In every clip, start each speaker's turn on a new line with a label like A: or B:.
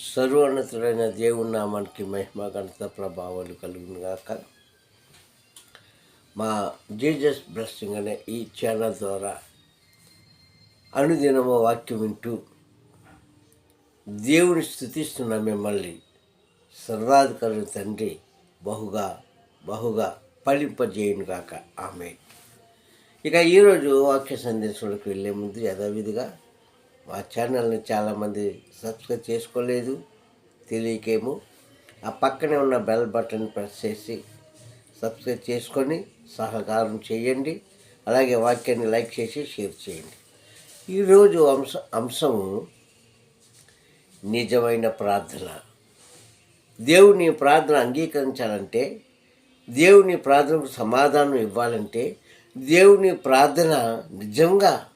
A: సర్వోన్నతుడైన దేవుని నామానికి మహిమ ఘనత ప్రభావాలు కలుగును మా జీజస్ బ్లెస్సింగ్ అనే ఈ ఛానల్ ద్వారా అనుదినము వాక్యం వింటూ దేవుని స్థుతిస్తున్న మిమ్మల్ని సర్వాధికారుల తండ్రి బహుగా బహుగా ఫలింపజేయును ఆమె ఇక ఈరోజు వాక్య సందేశంలోకి వెళ్ళే ముందు యథావిధిగా మా ఛానల్ని చాలామంది సబ్స్క్రైబ్ చేసుకోలేదు తెలియకేమో. ఆ పక్కనే ఉన్న బెల్ బటన్ ప్రెస్ చేసి సబ్స్క్రైబ్ చేసుకొని సహకారం చేయండి. అలాగే వాక్యాన్ని లైక్ చేసి షేర్ చేయండి. ఈరోజు అంశ అంశము నిజమైన ప్రార్థన. దేవుని ప్రార్థన అంగీకరించాలంటే దేవుని ప్రార్థనకు సమాధానం ఇవ్వాలంటే దేవుని ప్రార్థన నిజంగా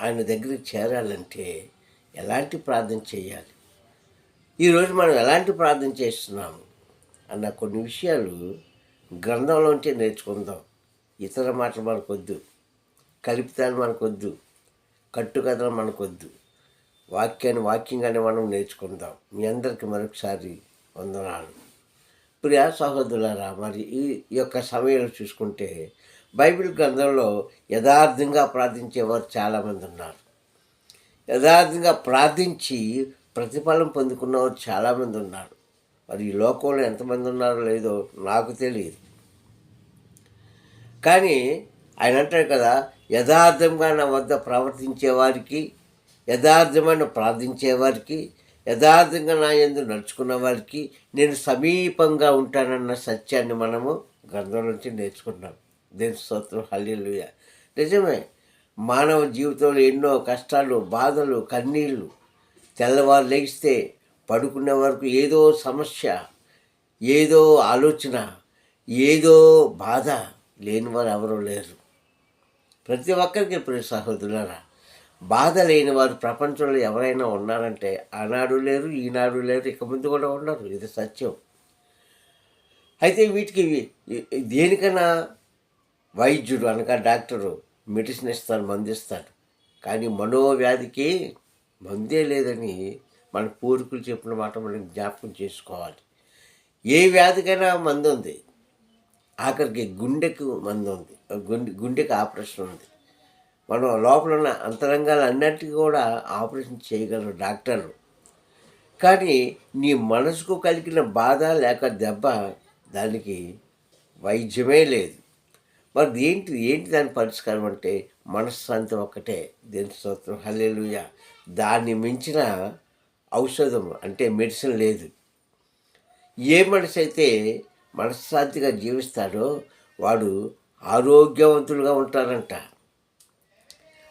A: ఆయన దగ్గరికి చేరాలంటే ఎలాంటి ప్రార్థన చేయాలి? ఈరోజు మనం ఎలాంటి ప్రార్థన చేస్తున్నాము అన్న కొన్ని విషయాలు గ్రంథంలో ఉంటే నేర్చుకుందాం. ఇతర మాటలు మనకొద్దు. కల్పితాలు మనకొద్దు. కట్టుకథలు మనకొద్దు. వాక్యాన్ని వాక్యంగానే మనం నేర్చుకుందాం. మీ అందరికీ మరొకసారి వందనాలు. ప్రియా సహోదరులారా మరి ఈ ఈ యొక్క సమయంలో చూసుకుంటే బైబిల్ గ్రంథంలో యథార్థంగా ప్రార్థించేవారు చాలామంది ఉన్నారు. యథార్థంగా ప్రార్థించి ప్రతిఫలం పొందుకున్నవారు చాలామంది ఉన్నారు. మరి ఈ లోకంలో ఎంతమంది ఉన్నారో లేదో నాకు తెలియదు. కానీ ఆయన అంటాడు కదా యథార్థంగా నా వద్ద ప్రవర్తించే వారికి యథార్థమైన ప్రార్థించే వారికి యథార్థంగా నా ఎందు నడుచుకున్న వారికి నేను సమీపంగా ఉంటానన్న సత్యాన్ని మనము గ్రంథం నుంచి నేర్చుకున్నాం. దేని స్తోత్రం? హల్లీలుయ. నిజమే మానవ జీవితంలో ఎన్నో కష్టాలు బాధలు కన్నీళ్ళు తెల్లవారు లేస్తే పడుకునే వరకు ఏదో సమస్య ఏదో ఆలోచన ఏదో బాధ లేని వారు ఎవరూ లేరు. ప్రతి ఒక్కరికి ప్రియ సహోదరులరా బాధ లేని వారు ప్రపంచంలో ఎవరైనా ఉన్నారంటే ఆనాడు లేరు ఈనాడు లేరు ఇక ముందు కూడా ఉన్నారు ఇది సత్యం. అయితే వీటికి దేనికన్నా వైద్యుడు అనగా డాక్టరు మెడిసిన్ ఇస్తాను మందిస్తాడు కానీ మనోవ్యాధికి మందే లేదని మన పూర్వీకులు చెప్పిన మాట మనం జ్ఞాపకం చేసుకోవాలి. ఏ వ్యాధికైనా మందు ఉంది. ఆఖరికి గుండెకు మందు ఉంది. గుండె గుండెకి ఆపరేషన్ ఉంది. మనం లోపల ఉన్న అంతరంగాలు అన్నిటికీ కూడా ఆపరేషన్ చేయగలరు డాక్టర్లు కానీ నీ మనసుకు కలిగిన బాధ లేక దెబ్బ దానికి వైద్యమే లేదు. మరి ఏంటి ఏంటి దాని పరిష్కారం అంటే మనశ్శాంతి ఒక్కటే. దేని స్తోత్రం? హల్లెలూయ. దాన్ని మించిన ఔషధం అంటే మెడిసిన్ లేదు. ఏ మనిషి అయితే మనశ్శాంతిగా జీవిస్తాడో వాడు ఆరోగ్యవంతులుగా ఉంటారంట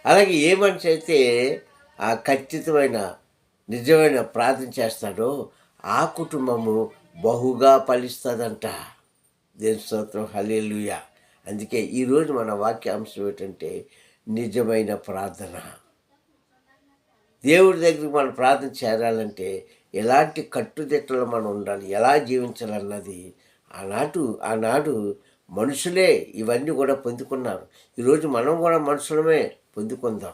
A: అలాగే ఏ మనిషి అయితే ఆ ఖచ్చితమైన నిజమైన ప్రార్థన చేస్తాడో ఆ కుటుంబము బహుగా ఫలిస్తుందంట. దేని స్తోత్రం? హలేలుయ అందుకే ఈరోజు మన వాక్యాంశం ఏంటంటే నిజమైన ప్రార్థన. దేవుడి దగ్గరికి మనం ప్రార్థన చేరాలంటే ఎలాంటి కట్టుదిట్టలు మనం ఉండాలి ఎలా జీవించాలన్నది ఆనాడు ఆనాడు మనుషులే ఇవన్నీ కూడా పొందుకున్నారు. ఈరోజు మనం కూడా మనుషులమే పొందుకుందాం.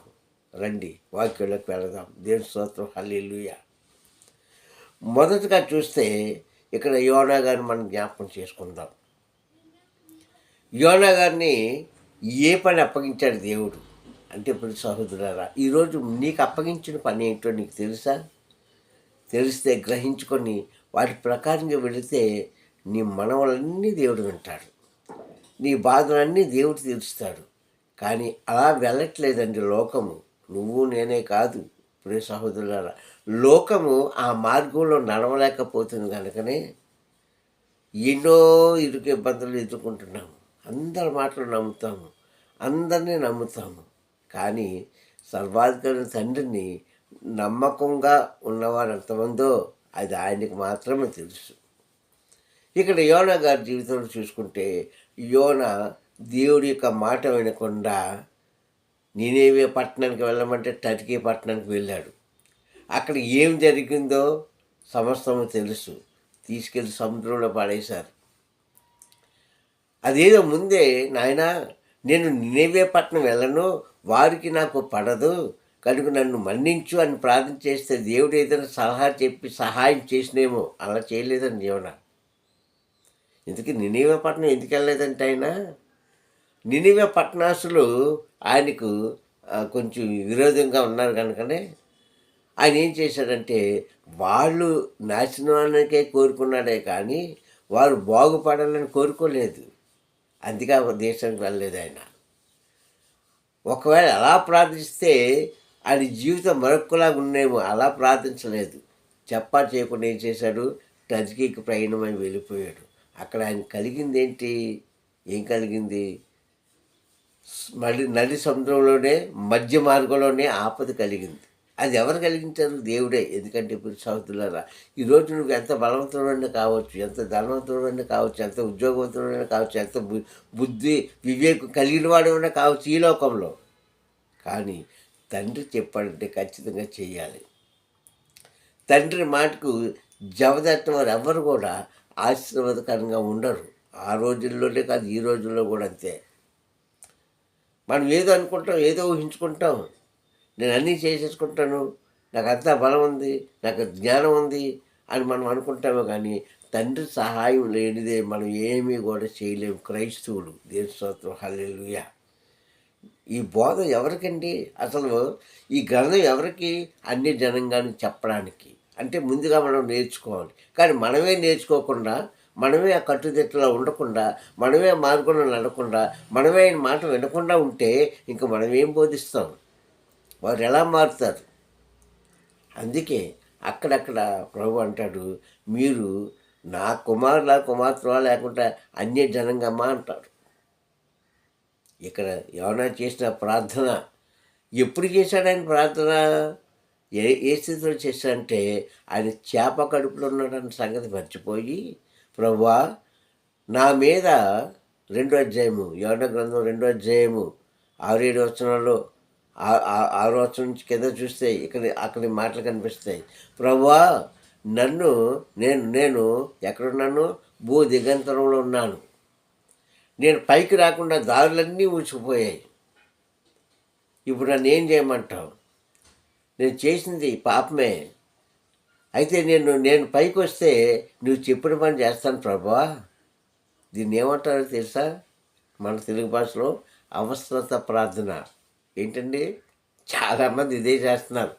A: రండి వాక్యంలోకి వెళదాం. దేవుని స్తోత్రం హల్లీలుయ. మొదటగా చూస్తే ఇక్కడ యోనా గారిని మనం జ్ఞాపకం చేసుకుందాం. యోనా గారిని ఏ పని అప్పగించాడు దేవుడు? అంటే ఇప్పుడు సహోదరారా ఈరోజు నీకు అప్పగించిన పని ఏంటో నీకు తెలుసా? తెలిస్తే గ్రహించుకొని వాటి ప్రకారంగా వెళితే నీ మనవలన్నీ దేవుడు వింటాడు. నీ బాధలన్నీ దేవుడు తీరుస్తాడు. కానీ అలా వెళ్ళట్లేదండి లోకము. నువ్వు నేనే కాదు. ప్రియ సహోదరులారా లోకము ఆ మార్గంలో నడవలేకపోతుంది కనుకనే ఎన్నో ఇరుకు ఇబ్బందులు ఎదుర్కొంటున్నాము. అందరి మాటలు నమ్ముతాము అందరినీ నమ్ముతాము. కానీ సర్వాధికారి తండ్రిని నమ్మకంగా ఉన్నవారు ఎంతమందో అది ఆయనకు మాత్రమే తెలుసు. ఇక్కడ యోన గారి జీవితంలో చూసుకుంటే యోన దేవుడి యొక్క మాట వినకుండా నేనేవే పట్టణానికి వెళ్ళమంటే టర్కీ పట్టణానికి వెళ్ళాడు. అక్కడ ఏం జరిగిందో సమస్తము తెలుసు. తీసుకెళ్ళి సముద్రంలో పడేశారు. అదేదో ముందే నాయన నేను నినేవే పట్టణం వెళ్ళను వారికి నాకు పడదు. కనుక నన్ను మన్నించు అని ప్రార్థన చేస్తే దేవుడు ఏదైనా సలహా చెప్పి సహాయం చేసినేమో. అలా చేయలేదని జీవన ఇందుకే నినివ పట్టణం ఎందుకు వెళ్ళలేదంటే ఆయన? నినివే పట్టణాసులు ఆయనకు కొంచెం విరోధంగా ఉన్నారు కనుకనే. ఆయన ఏం చేశాడంటే వాళ్ళు నాశనానికే కోరుకున్నాడే కానీ వారు బాగుపడాలని కోరుకోలేదు. అందుకే ఒక దేశానికి వెళ్ళలేదు ఆయన. ఒకవేళ అలా ప్రార్థిస్తే ఆయన జీవితం మరొకలా ఉండేమో అలా ప్రార్థించలేదు. చెప్పా చేయకుండా ఏం చేశాడు? టర్కీకి ప్రయాణమై వెళ్ళిపోయాడు. అక్కడ ఆయన కలిగింది ఏంటి ఏం కలిగింది? మళ్ళీ నది సముద్రంలోనే మధ్య మార్గంలోనే ఆపద కలిగింది. అది ఎవరు కలిగించారు? దేవుడే. ఎందుకంటే ఇప్పుడు సహోదరులారా ఈరోజు నువ్వు ఎంత బలవంతుడైనా కావచ్చు ఎంత ధనవంతుడైనా కావచ్చు ఎంత ఉద్యోగవంతుడైనా కావచ్చు ఎంత బుద్ధి వివేకం కలిగిన వాడైనా కావచ్చు ఈ లోకంలో. కానీ తండ్రి చెప్పాడంటే ఖచ్చితంగా చేయాలి తండ్రి మాటకు జవదత్త వారు ఎవరు కూడా ఆశీర్వాదకరంగా ఉండరు. ఆ రోజుల్లోనే కాదు ఈ రోజుల్లో కూడా అంతే. మనం ఏదో అనుకుంటాం ఏదో ఊహించుకుంటాం. నేను అన్నీ చేసేసుకుంటాను. నాకు అంతా బలం ఉంది నాకు జ్ఞానం ఉంది అని మనం అనుకుంటాము కానీ తండ్రి సహాయం లేనిదే మనం ఏమీ కూడా చేయలేము. క్రైస్తవులు దేశ స్తోత్రం ఈ బోధ ఎవరికండి? అసలు ఈ గ్రంథం ఎవరికి? అన్ని జనంగానికి చెప్పడానికి. అంటే ముందుగా మనం నేర్చుకోవాలి. కానీ మనమే నేర్చుకోకుండా మనమే ఆ కట్టుదిట్టలో ఉండకుండా మనమే మార్గంలో నడకుండా మనమే ఆయన మాట వినకుండా ఉంటే ఇంక మనం ఏం బోధిస్తాం? వారు ఎలా మారుతారు? అందుకే అక్కడక్కడ ప్రభు అంటాడు మీరు నా కుమారుల కుమార్తె లేకుండా అన్య జనంగమ్మా అంటారు ఇక్కడ ఎవరైనా చేసిన ప్రార్థన ఎప్పుడు చేశాడు ఆయన ప్రార్థన? ఏ ఏ స్థితిలో చేశాడంటే ఆయన చేప కడుపులో ఉన్నాడన్న సంగతి మర్చిపోయి ప్రభువా నా మీద రెండో అధ్యాయము యోన గ్రంథం రెండో అధ్యాయము ఆరేడు ఏడు వచనాల్లో ఆరు వచనం నుంచి కింద చూస్తే ఇక్కడ అక్కడి మాటలు కనిపిస్తాయి. ప్రభువా నన్ను నేను నేను ఎక్కడున్నాను? భూ దిగంతరంలో ఉన్నాను. నేను పైకి రాకుండా దారులన్నీ ఊసిపోయాయి ఇప్పుడు నన్ను ఏం చేయమంటావు? నేను చేసింది పాపమే. అయితే నేను నేను పైకి వస్తే నువ్వు చెప్పిన పని చేస్తాను ప్రభా. దీన్ని ఏమంటారో తెలుసా? మన తెలుగు భాషలో అవసరత ప్రార్థన. ఏంటండి? చాలామంది ఇదే చేస్తున్నారు.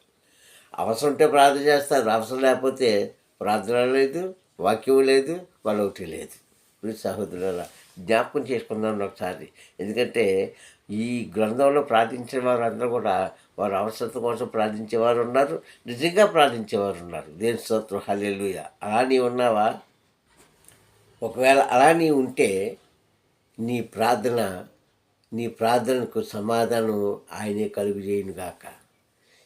A: అవసరం ఉంటే ప్రార్థన చేస్తారు అవసరం లేకపోతే ప్రార్థన లేదు వాక్యం లేదు మరొకటి లేదు. మీరు సహోదరుల జ్ఞాపకం చేసుకుందాం ఒకసారి. ఎందుకంటే ఈ గ్రంథంలో ప్రార్థించిన వారందరూ కూడా వారి అవసరత కోసం ప్రార్థించేవారు ఉన్నారు నిజంగా ప్రార్థించేవారు ఉన్నారు. దేని స్తోత్రం హల్లెలూయా. అలా నీ ఉన్నావా? ఒకవేళ అలా నీ ఉంటే నీ ప్రార్థన నీ ప్రార్థనకు సమాధానం ఆయనే కలుగు చేయనుగాక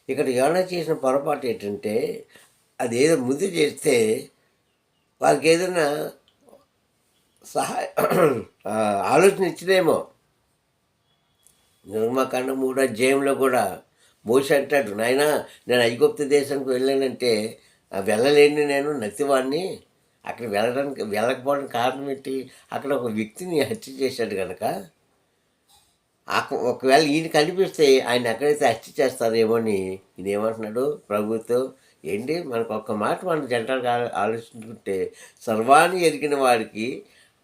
A: ఇక్కడ ఎవరైనా చేసిన పొరపాటు ఏంటంటే అది ఏదో ముందు చేస్తే వాళ్ళకి ఏదైనా సహాయ ఆలోచన ఇచ్చినేమో. నిర్మకాండ మూడో అధ్యాయంలో కూడా మోషి అంటాడు నాయన నేను ఐగుప్త దేశానికి వెళ్ళానంటే వెళ్ళలేని నేను నత్తివాడిని అక్కడ వెళ్ళడానికి వెళ్ళకపోవడానికి కారణం ఏంటి? అక్కడ ఒక వ్యక్తిని హత్య చేశాడు కనుక ఒకవేళ ఈయన కనిపిస్తే ఆయన ఎక్కడైతే అరెస్ట్ చేస్తారేమో అని ఈయన ఏమంటున్నాడు? ప్రభుత్వం ఏంటి? మనకు ఒక్క మాట మన జనరల్గా ఆలోచించుకుంటే సర్వాన్ని ఎరిగిన వాడికి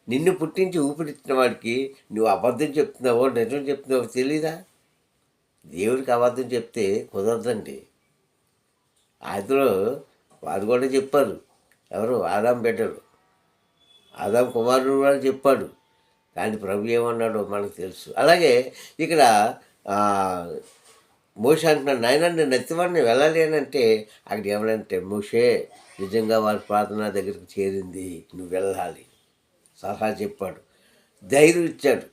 A: నిన్ను పుట్టించి ఊపిరిచ్చిన వాడికి నువ్వు అబద్ధం చెప్తున్నావో నిజం చెప్తున్నావో తెలీదా? దేవుడికి అబద్ధం చెప్తే కుదరదండి. అందులో వారు కూడా చెప్పారు ఎవరు? ఆదాం బిడ్డలు. ఆదాం కుమారుడు కూడా చెప్పాడు. కానీ ప్రభు ఏమన్నాడో మనకు తెలుసు. అలాగే ఇక్కడ మోషే అంటున్నాడు నాయన నేను నెత్తివాడిని వెళ్ళాలి అని అంటే అక్కడ ఏమనంటే మోషే నిజంగా వారి ప్రార్థన దగ్గరికి చేరింది నువ్వు వెళ్ళాలి సలహా చెప్పాడు. ధైర్యం ఇచ్చాడు.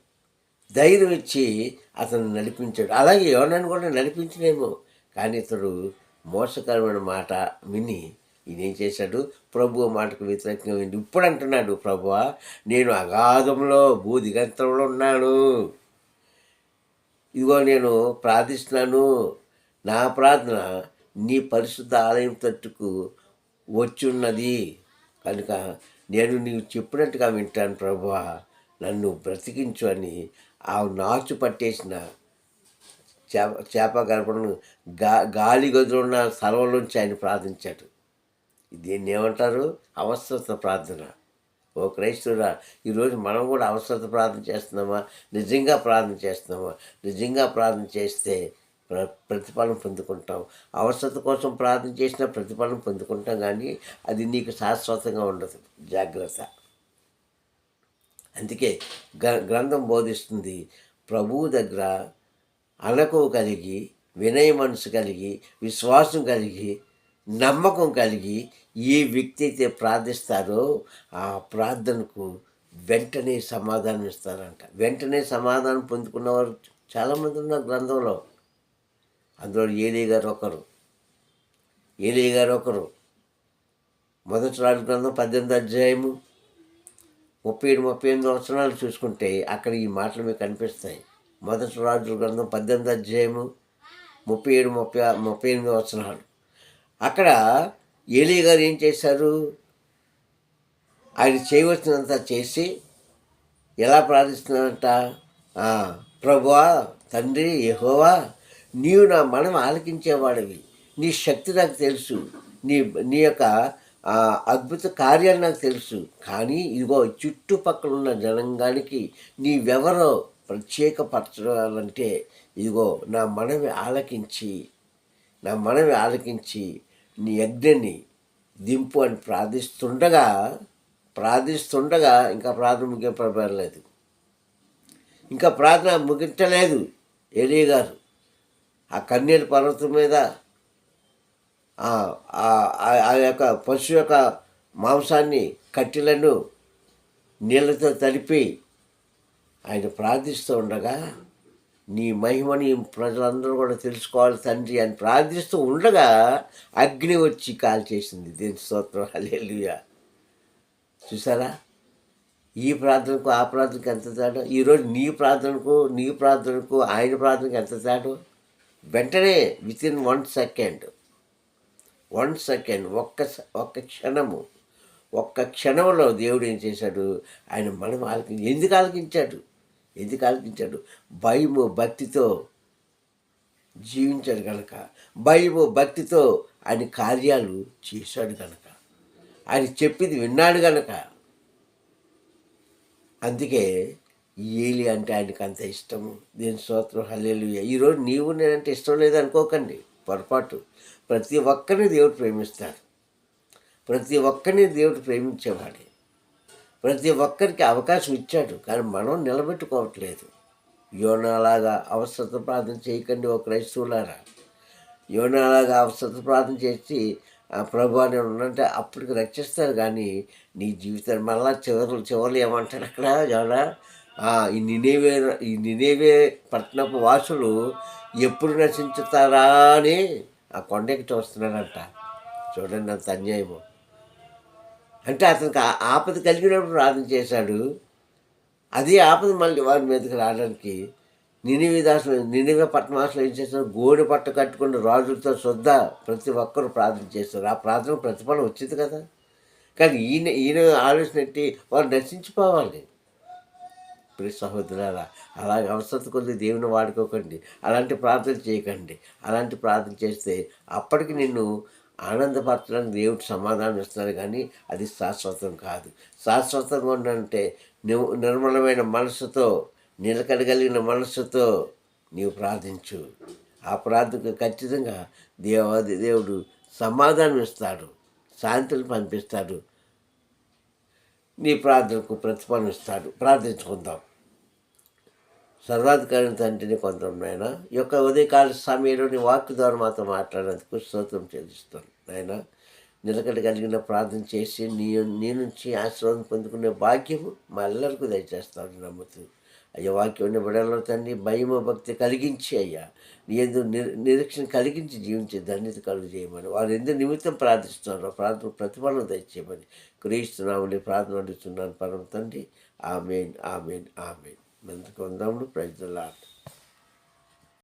A: ధైర్యం ఇచ్చి అతను నడిపించాడు. అలాగే ఎవరినైనా కూడా నడిపించలేమో కానీ ఇతడు మోసకరమైన మాట విని ఇదేం చేశాడు? ప్రభు మాటకు వ్యతిరేకంగా ఉంది ఇప్పుడు అంటున్నాడు ప్రభు నేను అగాధంలో భూదిగంతంలో ఉన్నాను. ఇదిగో నేను ప్రార్థిస్తున్నాను. నా ప్రార్థన నీ పరిశుద్ధ ఆలయం తట్టుకు వచ్చున్నది. కనుక నేను నీవు చెప్పినట్టుగా వింటాను ప్రభువా. నన్ను బ్రతికించు అని ఆ నాచు పట్టేసిన చేప చేప గడపడం గా గాలి గదిలో ఉన్న స్థలంలోంచి ఆయన ప్రార్థించాడు. దీన్ని ఏమంటారు అవసరత ప్రార్థన. ఓ క్రైస్తవురా ఈరోజు మనం కూడా అవసరత ప్రార్థన చేస్తున్నామా? నిజంగా ప్రార్థన చేస్తున్నామా? నిజంగా ప్రార్థన చేస్తే ప్ర ప్రతిఫలం పొందుకుంటాం. అవసరత కోసం ప్రార్థన చేసిన ప్రతిఫలం పొందుకుంటాం కానీ అది నీకు శాశ్వతంగా ఉండదు. జాగ్రత్త. అందుకే గ గ్రంథం బోధిస్తుంది ప్రభువు దగ్గర అనకు కలిగి వినయ మనసు కలిగి విశ్వాసం కలిగి నమ్మకం కలిగి ఏ వ్యక్తి అయితే ప్రార్థిస్తారో ఆ ప్రార్థనకు వెంటనే సమాధానం ఇస్తారంట. వెంటనే సమాధానం పొందుకున్నవారు చాలామంది ఉన్నారు గ్రంథంలో. అందులో ఏలీ గారు ఒకరు. ఏలీ గారు ఒకరు. మొదటి రాజు గ్రంథం పద్దెనిమిది అధ్యాయము ముప్పై ఏడు ముప్పై ఎనిమిది వచనాలు చూసుకుంటే అక్కడ ఈ మాటలు మీకు కనిపిస్తాయి మొదటి రాజు గ్రంథం పద్దెనిమిది అధ్యాయము ముప్పై ఏడు ముప్పై ముప్పై ఎనిమిది వచనాలు. అక్కడ ఏలీ గారు ఏం చేశారు? ఆయన చేయవలసినంత చేసి ఎలా ప్రార్థిస్తున్నారంట? ప్రభువా తండ్రి యహోవా నీవు నా మనం ఆలకించేవాడివి. నీ శక్తి నాకు తెలుసు. నీ నీ యొక్క అద్భుత కార్యాలు నాకు తెలుసు. కానీ ఇదిగో చుట్టుపక్కల ఉన్న జనంగానికి నీవెవరో ప్రత్యేకపరచాలంటే ఇదిగో నా మనవి ఆలకించి నా మనవి ఆలకించి నీ అగ్నిని దింపు అని ప్రార్థిస్తుండగా ప్రార్థిస్తుండగా ఇంకా ప్రార్థన ముగింపబడలేదు ఇంకా ప్రార్థన ముగించలేదు ఏలీ గారు. ఆ కన్నీరు పర్వతం మీద ఆ ఆ యొక్క పశు యొక్క మాంసాన్ని కట్టెలను నీళ్ళతో తడిపి ఆయన ప్రార్థిస్తూ ఉండగా నీ మహిమని ప్రజలందరూ కూడా తెలుసుకోవాలి తండ్రి అని ప్రార్థిస్తూ ఉండగా అగ్ని వచ్చి కాల్చేసింది దేని స్తోత్రం. హల్లెలూయా. చూసారా? ఈ ప్రార్థనకు ఆ ప్రార్థనకు ఎంత తేడా? ఈరోజు నీ ప్రార్థనకు నీ ప్రార్థనకు ఆయన ప్రార్థనకు ఎంత తేడా? వెంటనే within one second one second ఒక్క ఒక్క క్షణము ఒక్క క్షణంలో దేవుడు ఏం చేశాడు? ఆయన మనం ఆలకించి ఎందుకు ఆలకించాడు? ఎందుకు ఆలకించాడు భయము భక్తితో జీవించాడు కనుక భయము భక్తితో ఆయన కార్యాలు చేశాడు కనుక ఆయన చెప్పింది విన్నాడు కనుక అందుకే ఏలి అంటే ఆయనకు అంత ఇష్టము. దీని స్తోత్రం హల్లేలు ఈరోజు నీవు నేనంటే ఇష్టం లేదు అనుకోకండి. పొరపాటు. ప్రతి ఒక్కరిని దేవుడు ప్రేమిస్తాడు. ప్రతి ఒక్కరిని దేవుడు ప్రేమించేవాడే. ప్రతి ఒక్కరికి అవకాశం ఇచ్చాడు కానీ మనం నిలబెట్టుకోవట్లేదు. యోనాలాగా అవసరత ప్రార్థన చేయకండి ఒక క్రైస్తవులారా. యోనాలాగా అవసరత ప్రార్థన చేసి ఆ ప్రభు అని ఉన్నంటే అప్పటికి రక్షిస్తారు కానీ నీ జీవితం మళ్ళా చివరి చివరలు ఏమంటారు అక్కడ యోనా? ఈ నినేవే ఈ నినేవే పట్టణపు వాసులు ఎప్పుడు నశించుతారా అని ఆ కొండకి చూస్తున్నాడంట. చూడండి అంత అన్యాయము. అంటే అతనికి ఆపద కలిగినప్పుడు ప్రార్థన చేశాడు. అదే ఆపద మళ్ళీ వారి మీదకి రావడానికి నినివి దాసులు నినివే పట్టణవాసులు ఏం చేస్తారు గోడి పట్ట కట్టుకుని రాజులతో శుద్ధ ప్రతి ఒక్కరు ప్రార్థన చేస్తారు ఆ ప్రార్థన ప్రతిఫలం వచ్చింది కదా. కానీ ఈయన ఈయన ఆలోచన ఎట్టి వారు నశించిపోవాలి. ప్రియ సహోదరాలా అలాగే అవసరం కొద్ది దేవుని వాడుకోకండి. అలాంటి ప్రార్థన చేయకండి. అలాంటి ప్రార్థన చేస్తే అప్పటికి నిన్ను ఆనందపరచడానికి దేవుడు సమాధానం ఇస్తున్నాడు కానీ అది శాశ్వతం కాదు. శాశ్వతంగా ఉండాలంటే నువ్వు నిర్మలమైన మనసుతో నిలకడగలిగిన మనసుతో నీవు ప్రార్థించు. ఆ ప్రార్థనకు ఖచ్చితంగా దేవాది దేవుడు సమాధానం ఇస్తాడు. శాంతిని పంపిస్తాడు. నీ ప్రార్థనకు ప్రతిఫలం ఇస్తాడు. ప్రార్థించుకుందాం. సర్వాధికారి తండ్రిని కొందరునైనా యొక్క ఉదయకాల సమయంలో నీ వాక్ ద్వారా మాతో మాట్లాడేందుకు స్తోత్రం చెల్లిస్తాను ఆయన నిలకడ కలిగిన ప్రార్థన చేసి నీ నీ నుంచి ఆశీర్వాదం పొందుకునే భాగ్యము మా ఎల్లరికూ దయచేస్తాను నమ్ముతూ. అయ్యా వాక్యం బిడలో తండ్రి. భయము భక్తి కలిగించి అయ్యా. నీ ఎందు నిరీక్షణ కలిగించి జీవించే ధన్యత కలుగు చేయమని. వారు ఎందు నిమిత్తం ప్రార్థిస్తున్నారు ప్రార్థన ప్రతిఫలం దయచేయమని. క్రీస్తున్నామని ప్రార్థన అడుగుతున్నాను పరమ తండ్రి. Amen amen amen. మందుకు ఉందాము ప్రజలాడు